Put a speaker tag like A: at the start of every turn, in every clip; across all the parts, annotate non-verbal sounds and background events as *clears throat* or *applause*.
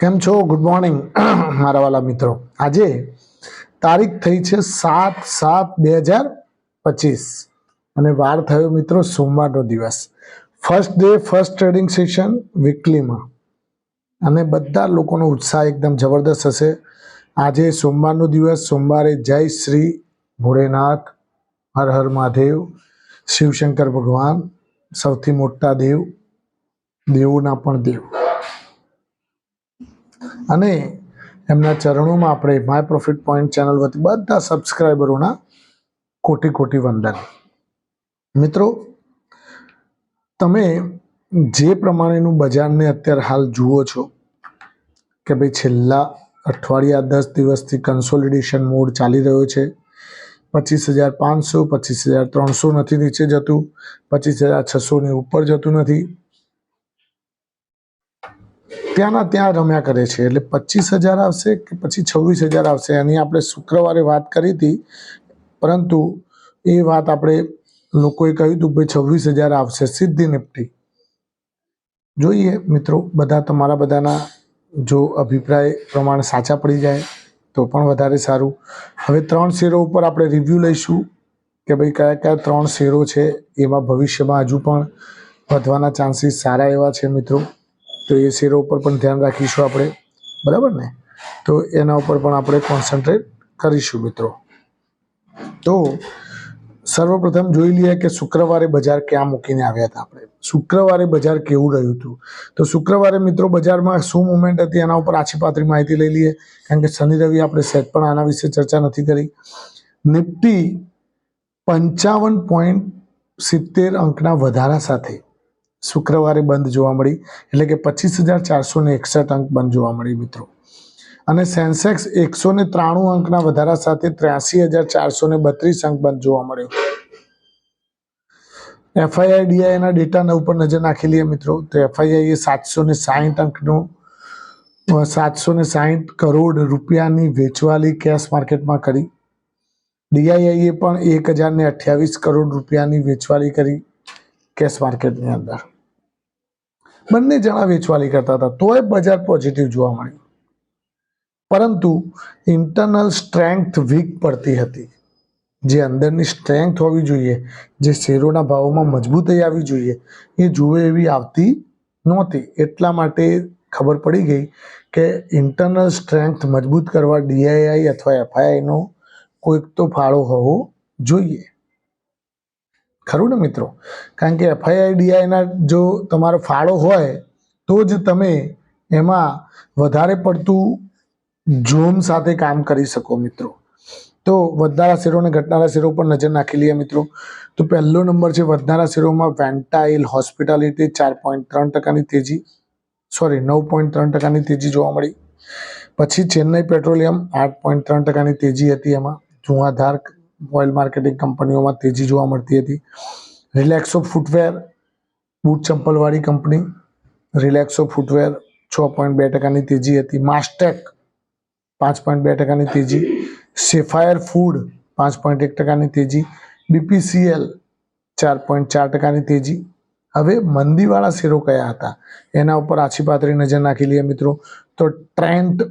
A: કેમ છો? Good morning *clears throat* મારા વાલા મિત્રો. આજે તારીખ થઈ છે સાત સાત બે હજાર પચીસ. અને વાર થયો મિત્રો સોમવારનો દિવસ. First day first trading session વીકલીમાં અને બધા લોકોનો ઉત્સાહ એકદમ જબરદસ્ત હશે. આજે સોમવારનો દિવસ. સોમવારે જય શ્રી ભોળેનાથ, હર હર મહાદેવ, શિવશંકર ભગવાન, સૌથી મોટા દેવ, દેવોના પણ દેવ. અને એમના ચરણોમાં આપણે માય પ્રોફિટ પોઈન્ટ ચેનલ વતી બધા સબસ્ક્રાઈબરોના કોટી કોટી વંદન. મિત્રો, તમે જે પ્રમાણેનું બજારને અત્યારે હાલ જુઓ છો કે ભાઈ છેલ્લા અઠવાડિયા દસ દિવસથી કન્સોલિડેશન મોડ ચાલી રહ્યો છે. પચીસ હજાર પાંચસો, પચીસ હજાર ત્રણસો નથી નીચે જતું, પચીસ હજાર છસોની ઉપર જતું નથી. ત્યાંના ત્યાં રમ્યા કરે છે. એટલે પચીસ હજાર આવશે કે પછી છવ્વીસ હજાર આવશે? એની આપણે શુક્રવારે વાત કરી હતી. પરંતુ એ વાત આપણે લોકોએ કહ્યું હતું ભાઈ છવ્વીસ હજાર આવશે સિદ્ધિ નિફ્ટી. જોઈએ મિત્રો, બધા તમારા બધાના જો અભિપ્રાય પ્રમાણે સાચા પડી જાય તો પણ વધારે સારું. હવે ત્રણ શેરો ઉપર આપણે રિવ્યૂ લઈશું કે ભાઈ કયા કયા ત્રણ શેરો છે, એમાં ભવિષ્યમાં હજુ પણ વધવાના ચાન્સીસ સારા એવા છે મિત્રો. તો એ શેરો ઉપર પણ ધ્યાન રાખીશું આપણે, બરાબર ને? તો એના ઉપર પણ આપણે કોન્સન્ટ્રેટ કરીશું મિત્રો. તો સર્વપ્રથમ જોઈ લઈએ કે શુક્રવારે બજાર ક્યાં મૂકીને આવ્યા હતા આપણે. શુક્રવારે બજાર કેવું રહ્યું હતું? તો શુક્રવારે મિત્રો બજારમાં શું મુવમેન્ટ હતી એના ઉપર આછી પાતળી માહિતી લઈ લઈએ. કારણ કે શનિ રવિ આપણે સેટ પણ આના વિશે ચર્ચા નથી કરી. નિફ્ટી પંચાવન પોઈન્ટ સિત્તેર અંકના વધારા સાથે શુક્રવારે બંધ જોવા મળી, એટલે કે પચીસ હજાર ચારસો ને એકસઠ અંક બંધ જોવા મળી મિત્રો. અને સેન્સેક્સ એકસો ને ત્રાણું અંકના વધારા સાથે ત્ર્યાસી હજાર ચારસો ને બત્રીસ અંક બંધ જોવા મળ્યો. એફઆઈઆઈ ડીઆઈના ડેટાના ઉપર નજર નાખી લઈએ મિત્રો. તો એ સાતસો ને સાહીઠ અંકનું સાતસો ને સાહીઠ કરોડ રૂપિયાની વેચવાલી કેશ માર્કેટમાં કરી. ડીઆઈઆઈએ પણ એક હજાર ને અઠ્યાવીસ કરોડ રૂપિયાની વેચવાલી કરી. કેશ માર્કેટની અંદર. બંને જણા વેચવાલી કરતા હતા, તોય બજાર પોઝિટિવ જોવા મળ્યું. પરંતુ ઇન્ટરનલ સ્ટ્રેન્થ વીક પડતી હતી. જે અંદરની સ્ટ્રેન્થ હોવી જોઈએ, જે શેરોના ભાવોમાં મજબૂતાઈ આવી જોઈએ, એ જુએ એવી આવતી નહોતી. એટલા માટે ખબર પડી ગઈ કે ઇન્ટરનલ સ્ટ્રેન્થ મજબૂત કરવા ડીઆઈઆઈ અથવા એફઆઈઆઈનો કોઈક તો ફાળો હોવો જોઈએ. ખરું ને મિત્રો? કારણ કે એફઆઈઆઈડીઆઈના જો તમારો ફાળો હોય, તો જ તમે એમાં વધારે પડતું જોમ સાથે કામ કરી શકો મિત્રો. તો વધનારા શેરો અને ઘટનારા શેરો પર નજર નાખી લઈએ મિત્રો. તો પહેલો નંબર છે વધનારા શેરોમાં વેન્ટાઇલ હોસ્પિટાલિટી ચાર પોઈન્ટ ત્રણ ટકાની તેજી. સોરી, નવ પોઈન્ટ ત્રણ ટકાની તેજી જોવા મળી. પછી ચેન્નઈ પેટ્રોલિયમ આઠ પોઈન્ટ ત્રણ ટકાની તેજી હતી એમાં. ધુઆધાર ઓઇલ માર્કેટિંગ કંપનીઓમાં તેજી જોવા મળતી હતી. રિલેક્સો ફૂટવેર, બૂટ ચંપલવાળી કંપની. રિલેક્સો ફૂટવેર છ પોઈન્ટ બે ટકાની તેજી હતી. માસ્ટેક પાંચ પોઈન્ટ બે ટકાની તેજી. સેફાયર ફૂડ પાંચ પોઈન્ટ એક ટકાની તેજી. બીપીસીએલ ચાર પોઈન્ટ ચાર ટકાની તેજી. હવે મંદીવાળા શેરો કયા હતા? એના ઉપર આછી પાતળી નજર નાખી લઈએ મિત્રો. તો ટ્રેન્ડ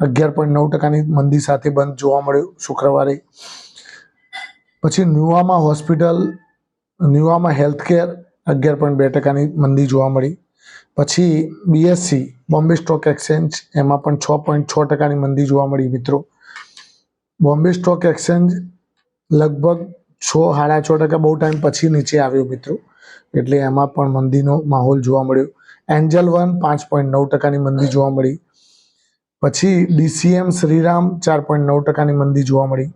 A: અગિયાર પોઈન્ટ નવ ટકાની મંદી સાથે બંધ જોવા મળ્યું શુક્રવારે. પછી ન્યુવામાં હોસ્પિટલ ન્યુઆમાં હેલ્થકેર, અગિયાર પોઈન્ટ બે ટકાની મંદી જોવા મળી. પછી બીએસસી, બોમ્બે સ્ટોક એક્સચેન્જ, એમાં પણ છ પોઈન્ટ છ ટકાની મંદી જોવા મળી મિત્રો. બોમ્બે સ્ટોક એક્સચેન્જ લગભગ છ, સાડા છ ટકા બહુ ટાઈમ પછી નીચે આવ્યો મિત્રો. એટલે એમાં પણ મંદીનો માહોલ જોવા મળ્યો. એન્જલ વન પાંચ પોઈન્ટ નવ ટકાની મંદી જોવા મળી. પછી ડીસીએમ શ્રીરામ ચાર પોઈન્ટ નવ ટકાની મંદી જોવા મળી.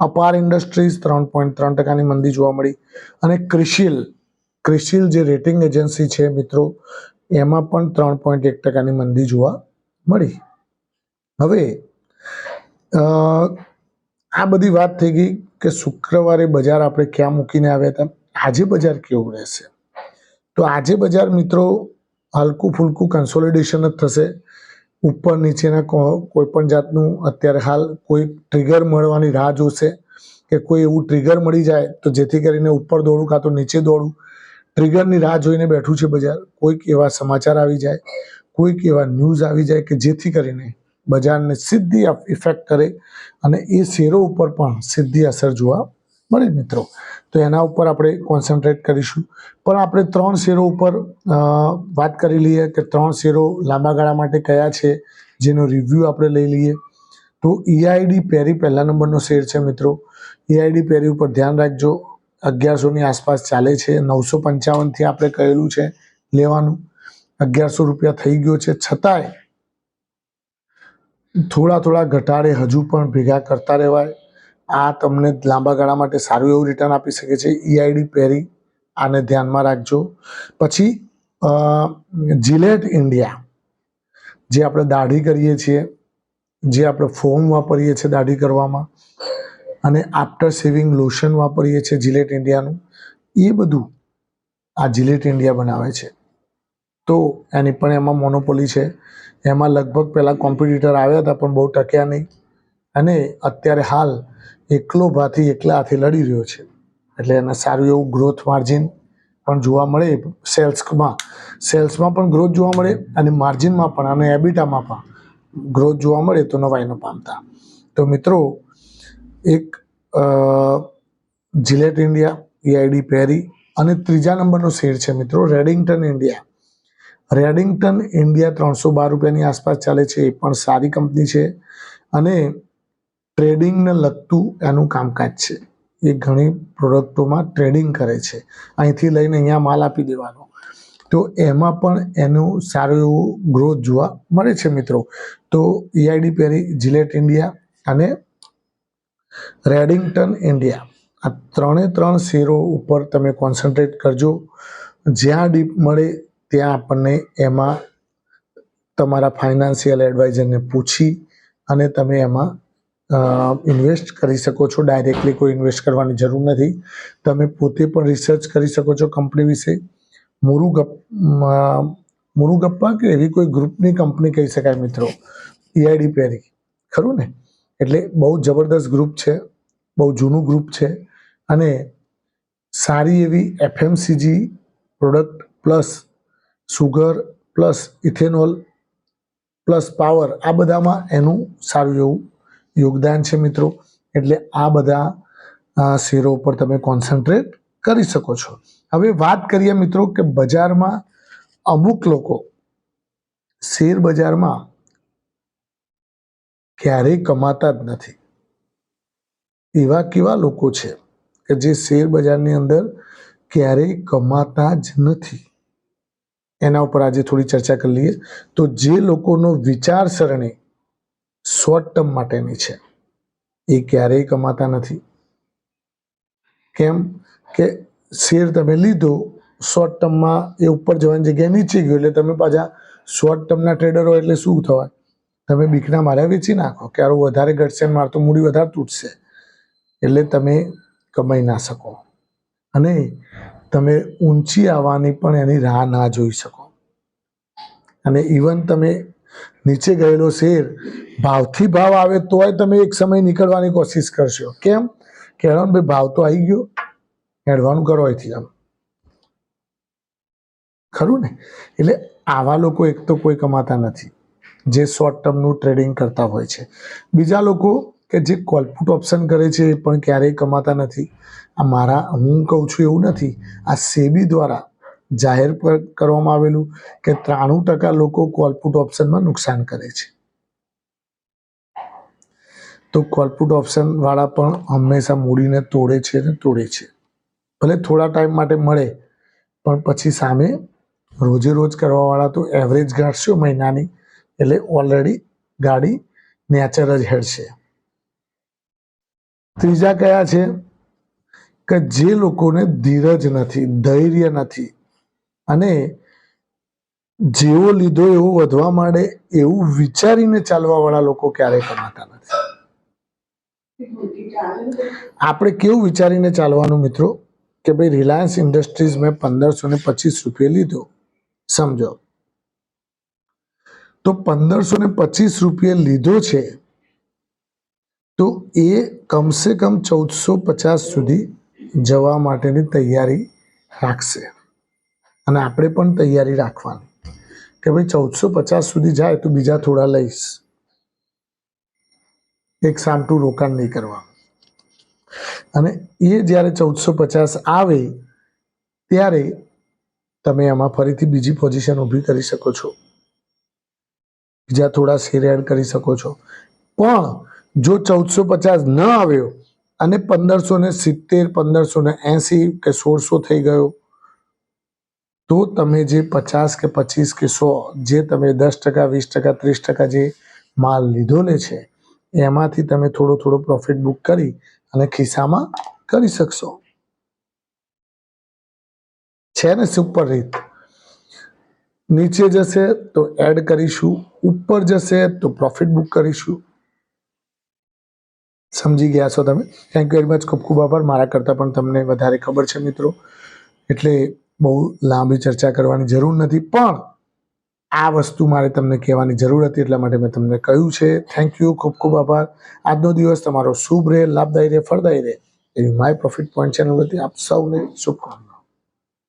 A: અપાર ઇન્ડસ્ટ્રીઝ ત્રણ પોઈન્ટ ત્રણ ટકાની મંદી જોવા મળી. અને ક્રિશિલ ક્રિશિલ જે રેટિંગ એજન્સી છે મિત્રો, એમાં પણ ત્રણ પોઈન્ટ એક ટકાની મંદી જોવા મળી. હવે આ બધી વાત થઈ ગઈ કે શુક્રવારે બજાર આપણે ક્યાં મૂકીને આવ્યા હતા. આજે બજાર કેવું રહેશે? તો આજે બજાર મિત્રો હલકું ફૂલકું કન્સોલિડેશન જ થશે. ઉપર નીચેના કોઈ પણ જાતનું અત્યારે હાલ કોઈ ટ્રિગર મળવાની રાહ જોશે કે કોઈ એવું ટ્રિગર મળી જાય તો જેથી કરીને ઉપર દોડું કાં તો નીચે દોડું. ટ્રિગરની રાહ જોઈને બેઠું છે બજાર. કોઈક એવા સમાચાર આવી જાય, કોઈક એવા ન્યૂઝ આવી જાય કે જેથી કરીને બજારને સીધી ઇફેક્ટ કરે અને એ શેરો ઉપર પણ સીધી અસર જોવા મળે મિત્રો. તો એના ઉપર આપણે કોન્સન્ટ્રેટ કરીશું. પણ આપણે ત્રણ શેરો ઉપર વાત કરી લઈએ કે ત્રણ શેરો લાંબા ગાળા માટે કયા છે, જેનો રિવ્યૂ આપણે લઈ લઈએ. તો ઈઆઈડી પેરી પહેલા નંબરનો શેર છે મિત્રો. ઈઆઈડી પેરી ઉપર ધ્યાન રાખજો. અગિયારસોની આસપાસ ચાલે છે. નવસો પંચાવનથી આપણે કહેલું છે લેવાનું. અગિયારસો રૂપિયા થઈ ગયો છે. છતાંય થોડા થોડા ઘટાડે હજુ પણ ભેગા કરતા રહેવાય. આ તમને લાંબા ગાળા માટે સારું એવું રિટર્ન આપી શકે છે. ઈઆઈડી પેરી આને ધ્યાનમાં રાખજો. પછી જીલેટ ઇન્ડિયા જે આપણે દાઢી કરીએ છીએ, જે આપણે ફોમ વાપરીએ છીએ દાઢી કરવામાં, અને આફ્ટર સેવિંગ લોશન વાપરીએ છીએ જીલેટ ઇન્ડિયાનું એ બધું આ જીલેટ ઇન્ડિયા બનાવે છે. તો એની પણ એમાં મોનોપોલી છે. એમાં લગભગ પહેલાં કોમ્પિટિટર આવ્યા હતા, પણ બહુ ટક્યા નહીં. અને અત્યારે હાલ એકલો ભાથી એકલા હાથે લડી રહ્યો છે. એટલે એને સારું એવું ગ્રોથ માર્જિન પણ જોવા મળે સેલ્સમાં સેલ્સમાં પણ ગ્રોથ જોવા મળે અને માર્જિનમાં પણ અને એબિટામાં પણ ગ્રોથ જોવા મળે તો નવાઈનો પામતા. તો મિત્રો, એક જિલેટ ઇન્ડિયા ઈઆઈડી પેરી અને ત્રીજા નંબરનો શેર છે મિત્રો રેડિંગ્ટન ઇન્ડિયા રેડિંગ્ટન ઇન્ડિયા ત્રણસો બાર રૂપિયાની આસપાસ ચાલે છે, એ પણ સારી કંપની છે. અને ટ્રેડિંગને લગતું એનું કામકાજ છે. એ ઘણી પ્રોડક્ટોમાં ટ્રેડિંગ કરે છે. અહીંથી લઈને અહીંયા માલ આપી દેવાનો. તો એમાં પણ એનું સારું એવું ગ્રોથ જોવા મળે છે મિત્રો. તો ઈઆઈડી પેરી જિલેટ ઇન્ડિયા અને રેડિંગ્ટન ઇન્ડિયા આ ત્રણે ત્રણ શેરો ઉપર તમે કોન્સન્ટ્રેટ કરજો. જ્યાં ડીપ મળે ત્યાં આપણને એમાં તમારા ફાઇનાન્શિયલ એડવાઇઝરને પૂછી અને તમે એમાં ઇન્વેસ્ટ કરી શકો છો. ડાયરેક્ટલી કોઈ ઇન્વેસ્ટ કરવાની જરૂર નથી. તમે પોતે પણ રિસર્ચ કરી શકો છો કંપની વિશે. મુરુગપ મુરુગપ્પા કે એવી કોઈ ગ્રુપની કંપની કહી શકાય મિત્રો. ઈઆઈડી પેરી ખરું ને? એટલે બહુ જબરદસ્ત ગ્રુપ છે. બહુ જૂનું ગ્રુપ છે. અને સારી એવી FMCG product plus sugar plus ethanol plus power આ બધામાં એનું સારું એવું યોગદાન છે મિત્રો. એટલે આ બધા શેરો ઉપર તમે કોન્સન્ટ્રેટ કરી શકો છો. હવે વાત કરીએ મિત્રો કે બજારમાં અમુક લોકો શેર બજારમાં ક્યારેય કમાતા જ નથી. એવા કેવા લોકો છે કે જે શેર બજારની અંદર ક્યારેય કમાતા જ નથી. એના ઉપર આજે થોડી ચર્ચા કરી લઈએ. તો જે લોકોનો વિચારસરણી શોર્ટ ટર્મ માટેની છે. એ ક્યારેય કમાતા નથી. કેમ? કે શેર તમે લીધો શોર્ટ ટર્મમાં એ ઉપર જવાની જગ્યાએ નીચે ગયો એટલે તમે પાછા શોર્ટ ટર્મના ટ્રેડર હોય એટલે શું થવાય? તમે બીકના માર્યા વેચી નાખો, કે આરું વધારે ઘટશે મારતું મૂડી વધારે તૂટશે. એટલે તમે કમાઈ ના શકો. અને તમે ઊંચી આવવાની પણ એની રાહ ના જોઈ શકો. અને ઇવન તમે નીચે ગયેલો શેર ભાવથી ભાવ આવે તોય તમે એક સમય નીકળવાની કોશિશ કરશો. કેમ? કે ભાઈ, ભાવ તો આવી ગયો. હેડવાનું કરો અહીંથી આમ. ખરું ને? એટલે આવા લોકો એક તો કોઈ કમાતા નથી. જે શોર્ટ ટર્મનું ટ્રેડિંગ કરતા હોય છે. બીજા લોકો કે જે કોલપુટ ઓપ્શન કરે છે એ પણ ક્યારેય કમાતા નથી. આ મારા, હું કહું છું એવું નથી. આ સેબી દ્વારા જાહેર કરવામાં આવેલું કે ત્રાણું ટકા લોકો કોલપુટ ઓપ્શનમાં નુકસાન કરે છે. તો કોલપુટ ઓપ્શન વાળા પણ હંમેશા મૂડીને તોડે છે ને તોડે છે. ભલે થોડા ટાઈમ માટે મળે, પણ પછી સામે રોજે રોજ કરવાવાળા તો એવરેજ ગાઢશો મહિનાની, એટલે ઓલરેડી ગાડી નેચર જ હેડશે. ત્રીજા કયા છે? કે જે લોકોને ધીરજ નથી, ધૈર્ય નથી અને જેવો લીધો એવો વધવા માંડે એવું વિચારીને ચાલવાવાળા લોકો ક્યારેય કમાતા નથી. આપણે કેવું વિચારીને ચાલવાનું મિત્રો? કે ભાઈ રિલાયન્સ ઇન્ડસ્ટ્રીઝ મેં પંદરસો ને પચીસ રૂપિયા લીધો. સમજો. તો પંદરસો ને પચીસ રૂપિયા લીધો છે, તો એ કમસે કમ ચૌદસો પચાસ સુધી જવા માટેની તૈયારી રાખશે. અને આપણે પણ તૈયારી રાખવાની. કે ભાઈ ચૌદસો પચાસ સુધી જાય તો બીજા થોડા લઈશ. એક સામટું રોકાણ નહીં કરવા. અને એ જ્યારે ચૌદસો પચાસ આવે, ત્યારે તમે એમાં ફરીથી બીજી પોઝિશન ઊભી કરી શકો છો. બીજા થોડા શેર એડ કરી શકો છો. પણ જો ચૌદસો પચાસ ન આવ્યો અને પંદરસો ને સિત્તેર, પંદરસો ને એંસી કે સોળસો થઈ ગયો તો તમે જે પચાસ કે પચીસ કે સો જે તમે દસ ટકા, વીસ ટકા, ત્રીસ ટકા જે માલ લીધો લે છે, એમાંથી તમે થોડો થોડો પ્રોફિટ બુક કરી અને ખિસ્સામાં કરી શકશો. છે ને સુપર રીત. નીચે જશે તો એડ કરીશું, ઉપર જશે તો પ્રોફિટ બુક કરીશું. સમજી ગયા છો તમે? થેન્ક યુ વેરી મચ ખૂબ ખૂબ આભાર. મારા કરતાં પણ તમને વધારે ખબર છે મિત્રો. એટલે બહુ લાંબી ચર્ચા કરવાની જરૂર નથી, પણ આ વસ્તુ મારે તમને કહેવાની જરૂર હતી, એટલા માટે મેં તમને કહ્યું છે. થેન્ક યુ ખૂબ ખૂબ આભાર. આજનો દિવસ તમારો શુભ રહે, લાભદાયી રહે, ફળદાયી રહે, એવી માય પ્રોફિટ પોઈન્ટ ચેનલ હતી આપ સૌને શુભકામના.